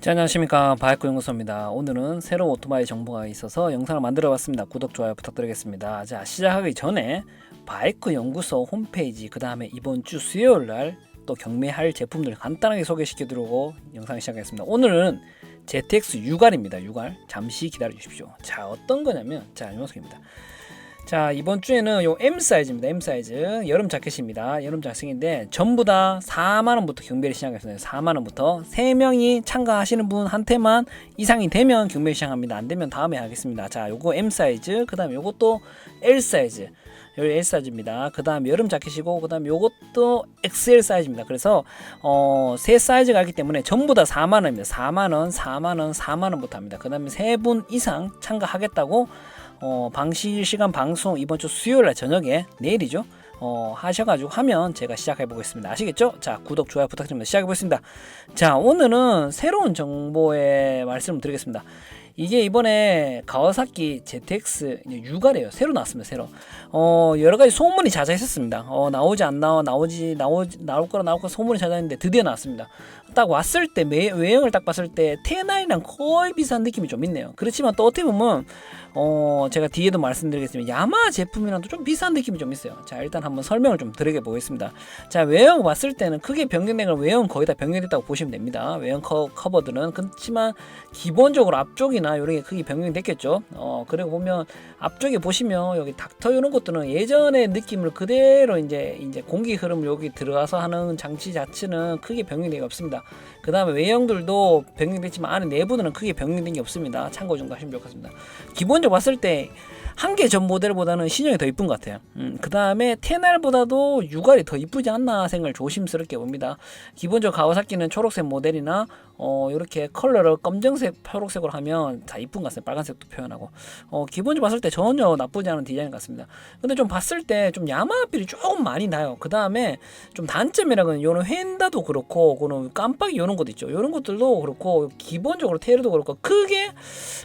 자, 안녕하십니까 바이크 연구소입니다. 오늘은 새로운 오토바이 정보가 있어서 영상을 만들어 봤습니다. 구독 좋아요 부탁드리겠습니다. 자 시작하기 전에 바이크 연구소 홈페이지 그 다음에 이번 주 수요일 날 또 경매할 제품들 간단하게 소개시켜 드리고 영상 시작하겠습니다. 오늘은 ZX 유갈입니다. 유갈 잠시 기다려 주십시오. 자 어떤 거냐면 자 녀석입니다. 자 이번 주에는 요 M 사이즈입니다. M 사이즈 여름 자켓입니다. 여름 자켓인데 전부 다 4만 원부터 경매를 시작했습니다. 4만 원부터 3명이 참가하시는 분한테만 이상이 되면 경매 시작합니다. 안 되면 다음에 하겠습니다. 자 요거 M 사이즈 그다음에 요것도 L 사이즈 여기 L 사이즈입니다. 그 다음 여름 자켓이고 그 다음 요것도 XL 사이즈입니다. 그래서 어 세 사이즈가 있기 때문에 전부 다 4만 원입니다. 4만 원, 4만 원, 4만 원부터 합니다. 그 다음에 세 분 이상 참가하겠다고 어, 방시 시간 방송 이번 주 수요일 날 저녁에 내일이죠. 어, 하셔가지고 하면 제가 시작해 보겠습니다. 아시겠죠? 자, 구독, 좋아요 부탁드립니다. 시작해 보겠습니다. 자, 오늘은 새로운 정보의 말씀을 드리겠습니다. 이게 이번에 가와사키 ZX 유가래요. 새로 나왔습니다. 새로. 어, 여러 가지 소문이 자자했었습니다. 어, 나오지 안 나와, 나오지, 나오지, 나올 거라 나올 거라 소문이 자자했는데 드디어 나왔습니다. 딱 왔을 때 매, 외형을 딱 봤을 때 T9이랑 거의 비슷한 느낌이 좀 있네요. 그렇지만 또 어떻게 보면 어 제가 뒤에도 말씀드리겠지만 야마 제품이랑도 좀 비슷한 느낌이 좀 있어요. 자 일단 한번 설명을 좀 드리게 보겠습니다. 자 외형 봤을 때는 크게 변경된 건 외형 거의 다 변경됐다고 보시면 됩니다. 외형 커, 커버들은 그렇지만 기본적으로 앞쪽이나 이런 게 크게 변경됐겠죠. 어 그리고 보면 앞쪽에 보시면 여기 닥터 이런 것들은 예전의 느낌을 그대로 이제 이제 공기 흐름 여기 들어가서 하는 장치 자체는 크게 변경된 게 없습니다. 그 다음에 외형들도 변경됐지만 안에 내부는 크게 변경된 게 없습니다. 참고 좀 하시면 좋겠습니다. 기본적으로 봤을 때 한 개 전 모델보다는 신형이 더 이쁜 것 같아요. 음, 그 다음에 테날보다도 유갈이 더 이쁘지 않나 생각을 조심스럽게 봅니다. 기본적으로 가와사키는 초록색 모델이나 어, 이렇게 컬러를 검정색, 초록색으로 하면 다 이쁜 것 같습니다. 빨간색도 표현하고. 어, 기본적으로 봤을 때 전혀 나쁘지 않은 디자인 같습니다. 근데 좀 봤을 때 좀 야마 필이 조금 많이 나요. 그 다음에 좀 단점이라고는 요런 휀다도 그렇고, 그런 깜빡이 요런 것도 있죠. 요런 것들도 그렇고, 기본적으로 테일도 그렇고, 크게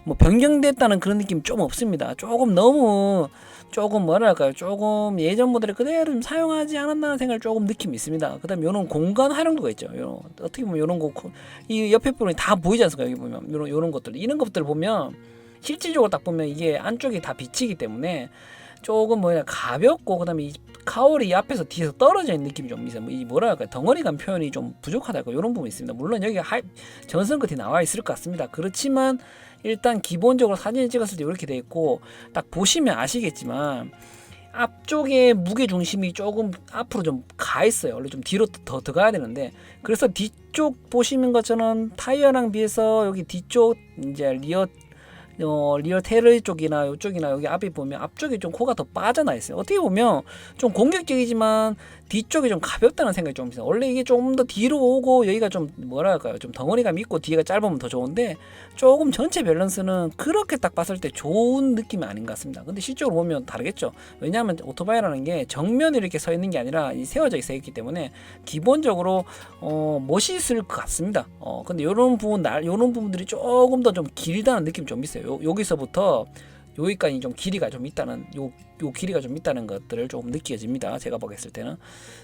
뭐 변경됐다는 그런 느낌 좀 없습니다. 조금 너무 조금 뭐랄까요 조금 예전 모델을 그대로 좀 사용하지 않았나 생각을 조금 느낌이 있습니다. 그 다음 에 요런 공간 활용도가 있죠. 요런 어떻게 보면 요런 거이 옆에 부분이 다 보이지 않습니까? 여기 보면 요런 요런 것들 이런 것들 보면 실질적으로 딱 보면 이게 안쪽이 다 비치기 때문에 조금 뭐냐 가볍고 그다음에 이 카울이 앞에서 뒤에서 떨어져 있는 느낌이 좀 있어요. 이 뭐랄까 덩어리감 표현이 좀 부족하다고 이런 부분이 있습니다. 물론 여기 하, 전선 끝이 나와 있을 것 같습니다. 그렇지만 일단 기본적으로 사진을 찍었을 때 이렇게 돼 있고 딱 보시면 아시겠지만 앞쪽에 무게 중심이 조금 앞으로 좀 가 있어요. 원래 좀 뒤로 더 들어가야 되는데 그래서 뒤쪽 보시는 것처럼 타이어랑 비해서 여기 뒤쪽 이제 리어 어, 리얼 테러 쪽이나 이쪽이나 여기 앞에 보면 앞쪽이 좀 코가 더 빠져나 있어요. 어떻게 보면 좀 공격적이지만 뒤쪽이 좀 가볍다는 생각이 좀 있어요. 원래 이게 좀 더 뒤로 오고 여기가 좀 뭐랄까요, 좀 덩어리감 있고 뒤가 짧으면 더 좋은데 조금 전체 밸런스는 그렇게 딱 봤을 때 좋은 느낌이 아닌 것 같습니다. 근데 실적으로 보면 다르겠죠. 왜냐하면 오토바이라는 게 정면에 이렇게 서 있는 게 아니라 세워져 있어 있기 때문에 기본적으로 어, 멋있을 것 같습니다. 어, 근데 이런 부분 날 이런 부분들이 조금 더 좀 길다는 느낌 좀 있어요. 요, 여기서부터 여기까지 좀 길이가 좀 있다는 요, 요 길이가 좀 있다는 것들을 조금 느껴집니다. 제가 보겠을 때는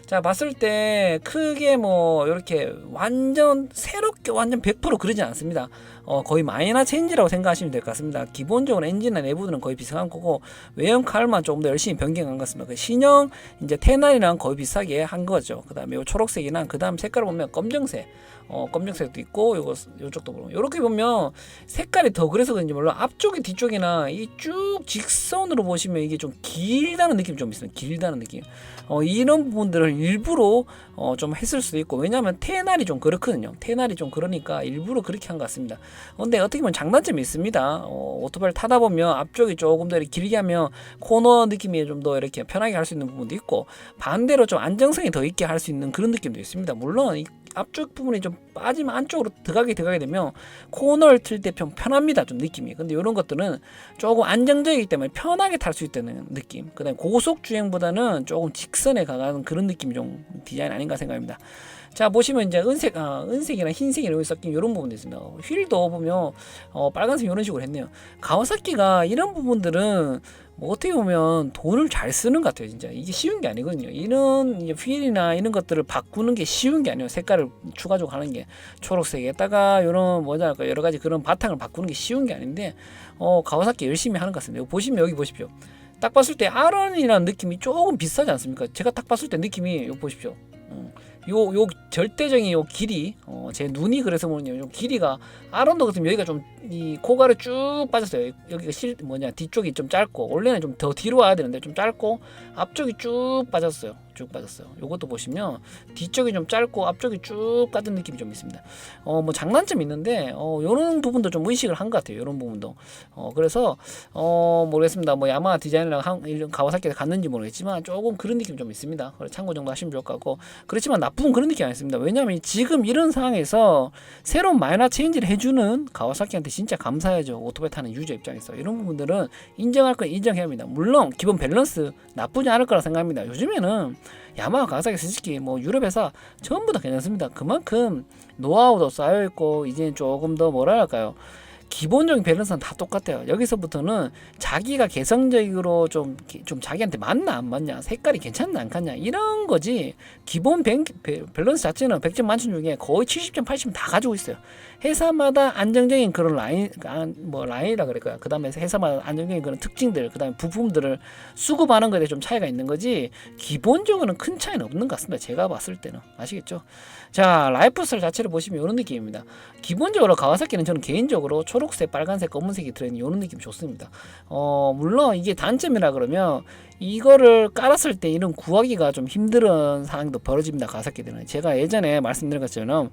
자 봤을 때 크게 뭐 이렇게 완전 새롭게 완전 100% 그러지 않습니다. 어, 거의 마이너 체인지라고 생각하시면 될 것 같습니다. 기본적으로 엔진이나 내부들은 거의 비슷한 거고 외형 칼만 조금 더 열심히 변경한 것 같습니다. 그 신형 이제 테날이랑 거의 비슷하게 한 거죠. 그 다음에 요 초록색이랑 그 다음 색깔을 보면 검정색 어, 검정색도 있고 요거 요쪽도 보면 이렇게 보면 색깔이 더 그래서 그런지 몰라 앞쪽이 뒤쪽이나 이쭉 직선으로 보시면 이게 좀 길다는 느낌이 좀 있어요. 길다는 느낌. 어, 이런 부분들을 일부러 어, 좀 했을 수도 있고 왜냐하면 테날이 좀 그렇거든요. 테날이 좀 그러니까 일부러 그렇게 한 것 같습니다. 근데 어떻게 보면 장단점이 있습니다. 어, 오토바이를 타다 보면 앞쪽이 조금 더 길게 하면 코너 느낌이 좀 더 이렇게 편하게 할 수 있는 부분도 있고 반대로 좀 안정성이 더 있게 할 수 있는 그런 느낌도 있습니다. 물론 이 앞쪽 부분이 좀 빠지면 안쪽으로 들어가게 들어가게 되면 코너를 틀 때 좀 편합니다 좀 느낌이. 근데 이런 것들은 조금 안정적이기 때문에 편하게 탈 수 있다는 느낌. 그 다음에 고속 주행보다는 조금 직선에 가는 그런 느낌이 좀 디자인 아닌가 생각합니다 자 보시면 이제 은색, 아, 은색이나 흰색이 이렇게 섞인 이런 부분도 있습니다. 어, 휠도 보면 어, 빨간색 이런 식으로 했네요. 가와사키가 이런 부분들은 뭐 어떻게 보면 돈을 잘 쓰는 것 같아요. 진짜 이게 쉬운 게 아니거든요. 이런 휠이나 이런 것들을 바꾸는 게 쉬운 게 아니에요. 색깔을 추가적으로 하는 게 초록색에다가 이런 뭐냐 할까 여러 가지 그런 바탕을 바꾸는 게 쉬운 게 아닌데 어 가와사키 열심히 하는 것 같습니다. 보시면 여기 보십시오. 딱 봤을 때 아런이라는 느낌이 조금 비싸지 않습니까? 제가 딱 봤을 때 느낌이 요 보십시오. 어, 요, 요 절대적인 요 길이, 어, 제 눈이 그래서 그런요. 요 길이가, 아론도 같으면 여기가 좀, 이 코가를 쭉 빠졌어요. 여기가 실, 뭐냐, 뒤쪽이 좀 짧고, 원래는 좀 더 뒤로 와야 되는데 좀 짧고, 앞쪽이 쭉 빠졌어요. 쭉 빠졌어요. 요것도 보시면, 뒤쪽이 좀 짧고, 앞쪽이 쭉 빠진 느낌이 좀 있습니다. 어, 뭐 장단점이 있는데, 어, 요런 부분도 좀 의식을 한 것 같아요. 요런 부분도. 어, 그래서, 어, 모르겠습니다. 뭐 야마 디자인이랑 한, 이런 가와사키에서 갔는지 모르겠지만, 조금 그런 느낌 좀 있습니다. 참고 정도 하시면 좋을 것 같고, 그렇지만 나쁜 그런 느낌이 아니습니다. 왜냐하면 지금 이런 상황에서 새로운 마이너 체인지를 해주는 가와사키한테 진짜 감사해야죠. 오토바이 타는 유저 입장에서 이런 부분들은 인정할 건 인정해야 합니다. 물론 기본 밸런스 나쁘지 않을 거라 생각합니다. 요즘에는 야마하 가와사키 스즈키 뭐 유럽 회사 전부 다 괜찮습니다. 그만큼 노하우도 쌓여 있고 이제 조금 더 뭐랄까요. 기본적인 밸런스는 다 똑같아요. 여기서부터는 자기가 개성적으로 좀, 좀 자기한테 맞나 안 맞냐, 색깔이 괜찮나 안 괜찮냐, 이런 거지. 기본 밸런스 자체는 100점 만점 중에 거의 70점, 80점 다 가지고 있어요. 회사마다 안정적인 그런 라인, 아, 뭐 라인이라 그럴까요? 그 다음에 회사마다 안정적인 그런 특징들, 그 다음에 부품들을 수급하는 것에 좀 차이가 있는 거지, 기본적으로는 큰 차이는 없는 것 같습니다. 제가 봤을 때는. 아시겠죠? 자, 라이프스타일 자체를 보시면 이런 느낌입니다. 기본적으로 가와사키는 저는 개인적으로 초록색, 빨간색, 검은색이 들어있는 이런 느낌 좋습니다. 어, 물론 이게 단점이라 그러면 이거를 깔았을 때 이런 구하기가 좀 힘든 상황도 벌어집니다. 가와사키들은. 제가 예전에 말씀드린 것처럼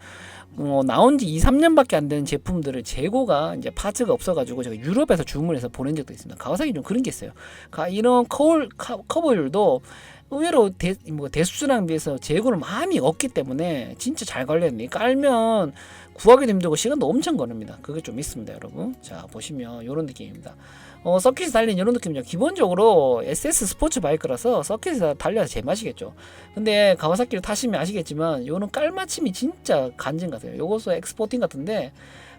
어, 나온 지 2, 3년밖에 안 되는 제품들을 재고가 이제 파츠가 없어가지고 제가 유럽에서 주문해서 보낸 적도 있습니다. 가와사키 좀 그런 게 있어요. 가, 이런 커울, 카, 커버율도 의외로 대, 뭐 대수주랑 비해서 재고를 많이 없기 때문에 진짜 잘 관리했네. 깔면 구하기도 힘들고 시간도 엄청 걸립니다. 그게 좀 있습니다, 여러분. 자 보시면 이런 느낌입니다. 어, 서킷에 달린 이런 느낌이죠. 기본적으로 SS 스포츠 바이크라서 서킷에 달려서 제맛이겠죠. 근데 가와사키를 타시면 아시겠지만 요는 깔맞춤이 진짜 간진 같아요. 요것도 엑스포팅 같은데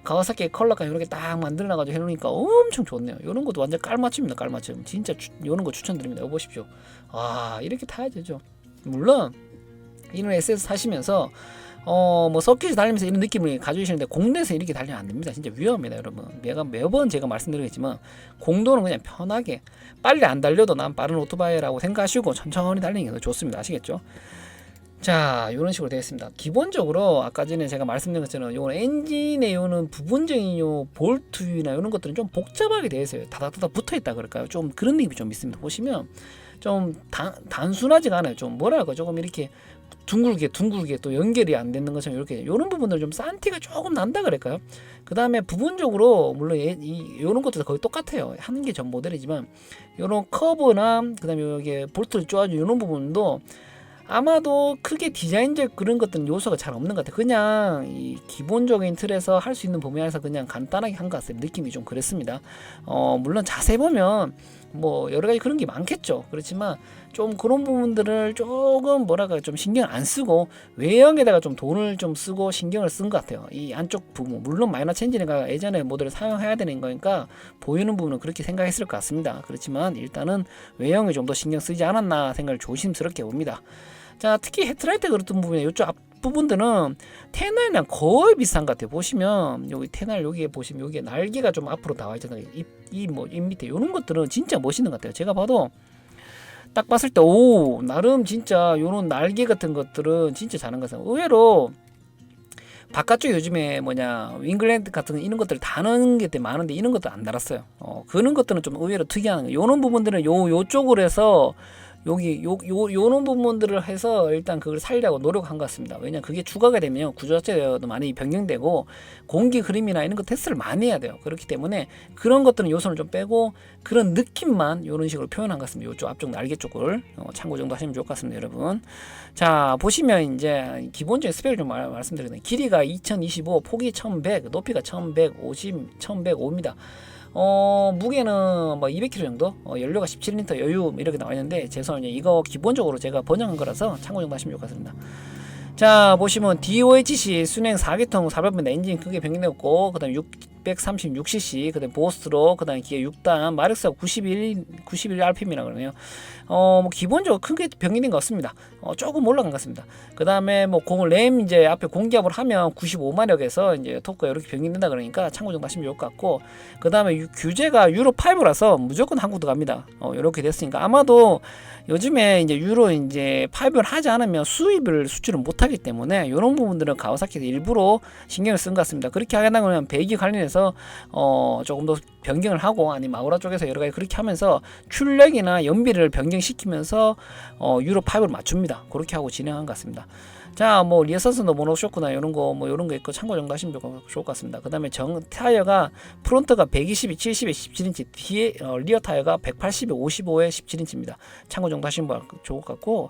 가와사키 컬러가 이렇게 딱 만들어놔가지고 해놓으니까 엄청 좋네요. 요런 것도 완전 깔맞춤입니다. 깔맞춤. 진짜 주, 요런 거 추천드립니다. 이거 보십시오. 아 이렇게 타야 되죠. 물론 이런 SS 타시면서 어 뭐 서킷 달리면서 이런 느낌을 가지시는데 공도에서 이렇게 달리면 안 됩니다. 진짜 위험합니다, 여러분. 내가 매번 제가 말씀드리겠지만 공도는 그냥 편하게 빨리 안 달려도 난 빠른 오토바이라고 생각하시고 천천히 달리는 게 더 좋습니다. 아시겠죠? 자, 이런 식으로 되겠습니다. 기본적으로 아까 전에 제가 말씀드린 것처럼 요는 엔진의 요는 부분적인 요 볼트나 이런 것들은 좀 복잡하게 되어 있어요. 다다다다 붙어 있다 그럴까요? 좀 그런 느낌이 좀 있습니다. 보시면 좀 단, 단순하지가 않아요. 좀 뭐랄까 조금 이렇게 둥글게 둥글게 또 연결이 안 되는 것처럼 이렇게 이런 부분들 좀 산티가 조금 난다 그럴까요? 그 다음에 부분적으로 물론 예- 이 이런 것도 거의 똑같아요. 하는 게 전 모델이지만 이런 커브나 그 다음에 여기 볼트를 쪼아주는 이런 부분도 아마도 크게 디자인적 그런 것들은 요소가 잘 없는 것 같아요. 그냥 이 기본적인 틀에서 할 수 있는 범위 안에서 그냥 간단하게 한 것 같아요. 느낌이 좀 그랬습니다. 어, 물론 자세히 보면 뭐 여러 가지 그런 게 많겠죠. 그렇지만 좀 그런 부분들을 조금 뭐랄까 좀 신경 안 쓰고 외형에다가 좀 돈을 좀 쓰고 신경을 쓴 것 같아요. 이 안쪽 부분 물론 마이너 체인지가 예전에 모델을 사용해야 되는 거니까 보이는 부분은 그렇게 생각했을 것 같습니다. 그렇지만 일단은 외형에 좀 더 신경 쓰지 않았나 생각을 조심스럽게 봅니다. 자 특히 헤드라이트 그랬던 부분에 이쪽 앞 부분들은 테날이랑 거의 비슷한 것 같아요. 보시면 여기 테날 여기에 보시면 여기에 날개가 좀 앞으로 나와 있잖아요. 이뭐입 밑에 이런 것들은 진짜 멋있는 것 같아요. 제가 봐도 딱 봤을 때 오 나름 진짜 요런 날개 같은 것들은 진짜 잘한 것 같아요. 의외로 바깥쪽 요즘에 뭐냐 윙글랜드 같은 이런 것들 다는 게 많은데 이런 것도 안 달았어요. 어 그런 것들은 좀 의외로 특이한 거. 요런 부분들은 요 요쪽으로 해서 여기 요, 요, 요런 부분들을 해서 일단 그걸 살리려고 노력한 것 같습니다. 왜냐 그게 추가가 되면 구조 자체도 많이 변경되고 공기 그림이나 이런 거 테스트를 많이 해야 돼요. 그렇기 때문에 그런 것들은 요소를 좀 빼고 그런 느낌만 이런 식으로 표현한 것 같습니다. 요쪽 앞쪽 날개 쪽을 어, 참고 정도 하시면 좋을 것 같습니다, 여러분. 자 보시면 이제 기본적인 스펙을 좀 말, 말씀드리면 길이가 2025, 폭이 1100, 높이가 1150, 1105입니다. 어 무게는 뭐 200kg 정도? 어, 연료가 17리터 여유 이렇게 나와 있는데 죄송합니다 이거 기본적으로 제가 번역한 거라서 참고 정도 하시면 좋겠습니다. 자 보시면 DOHC 순행 4기통 400m 엔진 크게 변경되었고 그 다음에 636cc 그 다음에 보스트로 그 다음에 기어 6단 마력수가 91 91 rpm이라 그러네요. 어 뭐 기본적으로 크게 변경된 것 같습니다. 어 조금 올라간 것 같습니다. 그 다음에 뭐 공을 램 이제 앞에 공기압을 하면 95마력에서 이제 토크가 이렇게 변경된다 그러니까 참고 좀 하시면 좋을 것 같고 그 다음에 규제가 유로 5라서 무조건 한국 들어갑니다. 어 이렇게 됐으니까 아마도 요즘에 이제 유로 이제 5를 하지 않으면 수입을 수출을 못하기 때문에 이런 부분들은 가와사키에서 일부러 신경을 쓴 것 같습니다. 그렇게 하려면 배기 관련해서 어 조금 더 변경을 하고 아니면 마우라 쪽에서 여러 가지 그렇게 하면서 출력이나 연비를 변경시키면서 어 유로 5를 맞춥니다. 그렇게 하고 진행한 것 같습니다. 자, 뭐 리어선스도 모노쇼크나 이런 거 뭐 이런 거 있고 참고 정도 하시면 좋을 것- 같습니다. 그다음에 정 타이어가 프론트가 122, 70에 17인치, 뒤에 어, 리어 타이어가 180에 55에 17인치입니다. 참고 정도 하시면 뭐 좋을 것 같고.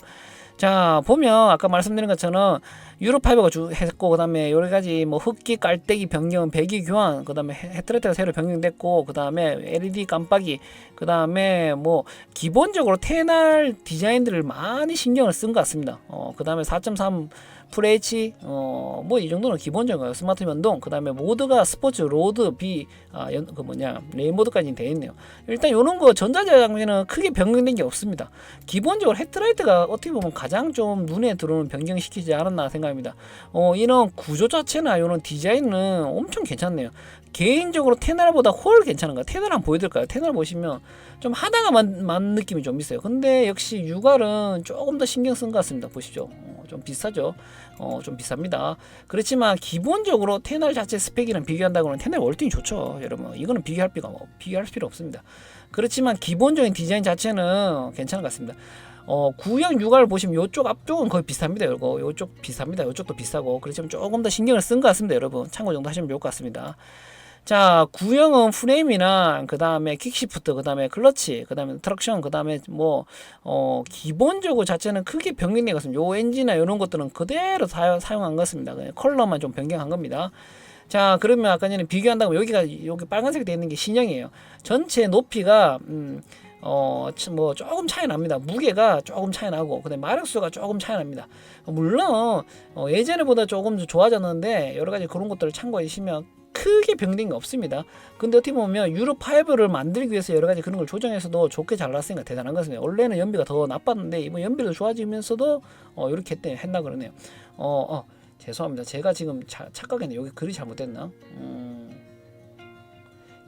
자, 보면 아까 말씀드린 것처럼 유로 파이버가 주 했고 그 다음에 여러 가지 뭐 흡기 깔때기 변경, 배기 교환, 그 다음에 헤- 헤드라이트가 새로 변경됐고 그 다음에 LED 깜빡이, 그 다음에 뭐 기본적으로 테날 디자인들을 많이 신경을 쓴 것 같습니다. 어, 그 다음에 4.3 FH 어 뭐 이 정도는 기본적인 거예요. 스마트 변동. 그다음에 모드가 스포츠, 로드, B 아그 뭐냐 레인 모드까지 돼 있네요. 일단 이런 거 전자제장비는 크게 변경된 게 없습니다. 기본적으로 헤드라이트가 어떻게 보면 가장 좀 눈에 들어오는 변경시키지 않았나 생각합니다. 어 이런 구조 자체나 이런 디자인은 엄청 괜찮네요. 개인적으로 테날보다 훨 괜찮은 거야. 테날 한번 보여드릴까요? 테날 보시면 좀 하다가 만, 만 느낌이 좀 있어요. 근데 역시 유갈은 조금 더 신경 쓴 것 같습니다. 보시죠. 어, 좀 비싸죠. 어, 좀 비쌉니다. 그렇지만 기본적으로 테날 자체 스펙이랑 비교한다고는 테날 월등히 좋죠. 여러분 이거는 비교할 필요가 없- 비교할 필요 없습니다. 그렇지만 기본적인 디자인 자체는 괜찮은 것 같습니다. 어, 구형 육알 보시면 이쪽 앞쪽은 거의 비슷합니다. 이거 이쪽 비슷합니다. 이쪽도 비싸고 그렇지만 조금 더 신경을 쓴 것 같습니다. 여러분 참고 정도 하시면 좋을 것 같습니다. 자, 구형은 프레임이나 그 다음에 킥시프트, 그 다음에 클러치, 그 다음에 트럭션, 그 다음에 뭐 어, 기본적으로 자체는 크게 변경된 것은 요 엔진이나 이런 것들은 그대로 사용, 사용한 것입니다. 그냥 컬러만 좀 변경한 겁니다. 자, 그러면 아까 전에 비교한다면 여기가 여기 빨간색 되어 있는 게 신형이에요. 전체 높이가 음, 어, 치- 뭐 조금 차이 납니다. 무게가 조금 차이 나고, 그다음에 마력수가 조금 차이 납니다. 물론 어, 예전에보다 조금 더 좋아졌는데 여러 가지 그런 것들을 참고해 주시면 크게 변경된 게 없습니다. 근데 어떻게 보면 유로 5를 만들기 위해서 여러 가지 그런 걸 조정해서도 좋게 잘 나왔으니까 대단한 것입니다. 원래는 연비가 더 나빴는데 이번 연비도 좋아지면서도 어, 이렇게 했대, 했나 그러네요. 어, 어, 죄송합니다. 제가 지금 자, 착각했네. 여기 글이 잘못됐나? 음,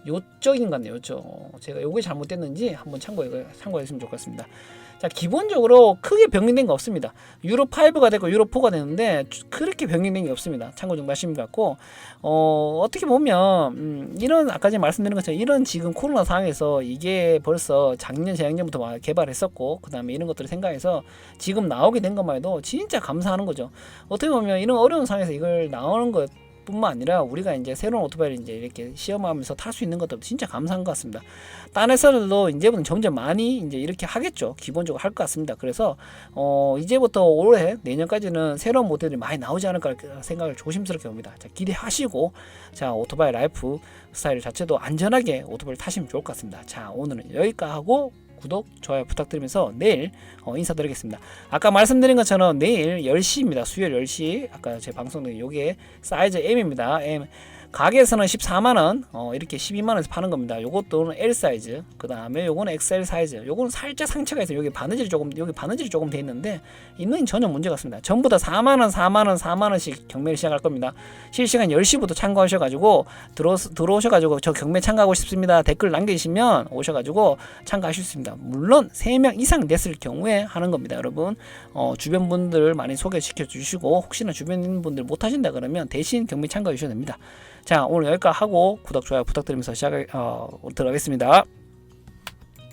것 같네요. 요쪽. 어, 제가 요게 잘못됐는지 한번 참고해 참고했으면 좋겠습니다. 자, 기본적으로 크게 변경된 거 없습니다. 유로 5가 되고 유로 4가 되는데 주- 그렇게 변경된 게 없습니다. 참고 좀 하시면 같고 어, 어떻게 보면 음, 이런 아까 전에 말씀드린 것처럼 이런 지금 코로나 상황에서 이게 벌써 작년 재작년부터 막 개발했었고 그 다음에 이런 것들을 생각해서 지금 나오게 된 것만 해도 진짜 감사하는 거죠. 어떻게 보면 이런 어려운 상황에서 이걸 나오는 것 뿐만 아니라 우리가 이제 새로운 오토바이를 이제 이렇게 시험하면서 탈 수 있는 것도 진짜 감사한 것 같습니다. 딴 회사들도 이제부터 점점 많이 이제 이렇게 하겠죠. 기본적으로 할 것 같습니다. 그래서 어 이제부터 올해 내년까지는 새로운 모델이 많이 나오지 않을까 생각을 조심스럽게 봅니다. 자 기대하시고 자 오토바이 라이프 스타일 자체도 안전하게 오토바이를 타시면 좋을 것 같습니다. 자 오늘은 여기까지 하고 구독, 좋아요 부탁드리면서 내일 어, 인사드리겠습니다. 아까 말씀드린 것처럼 내일 10시입니다. 수요일 10시. 아까 제 방송에 요게 사이즈 M입니다. M. 가게에서는 14만원, 어, 이렇게 12만원에서 파는 겁니다. 요것도 L 사이즈. 그 다음에 요거는 XL 사이즈. 요거는 살짝 상처가 있어요. 여기 바느질이 조금, 여기 바느질이 조금 돼 있는데, 있는 전혀 문제가 없습니다. 전부 다 4만원, 4만원, 4만원씩 경매를 시작할 겁니다. 실시간 10시부터 참가하셔가지고, 들어, 들어오셔가지고, 저 경매 참가하고 싶습니다. 댓글 남겨주시면 오셔가지고 참가하실 수 있습니다. 물론, 3명 이상 됐을 경우에 하는 겁니다. 여러분, 어, 주변 분들 많이 소개시켜 주시고, 혹시나 주변 분들 못 하신다 그러면 대신 경매 참가해 주셔야 됩니다. 자, 오늘 여기까지 하고 구독, 좋아요 부탁드리면서 시작을, 어, 들어가겠습니다.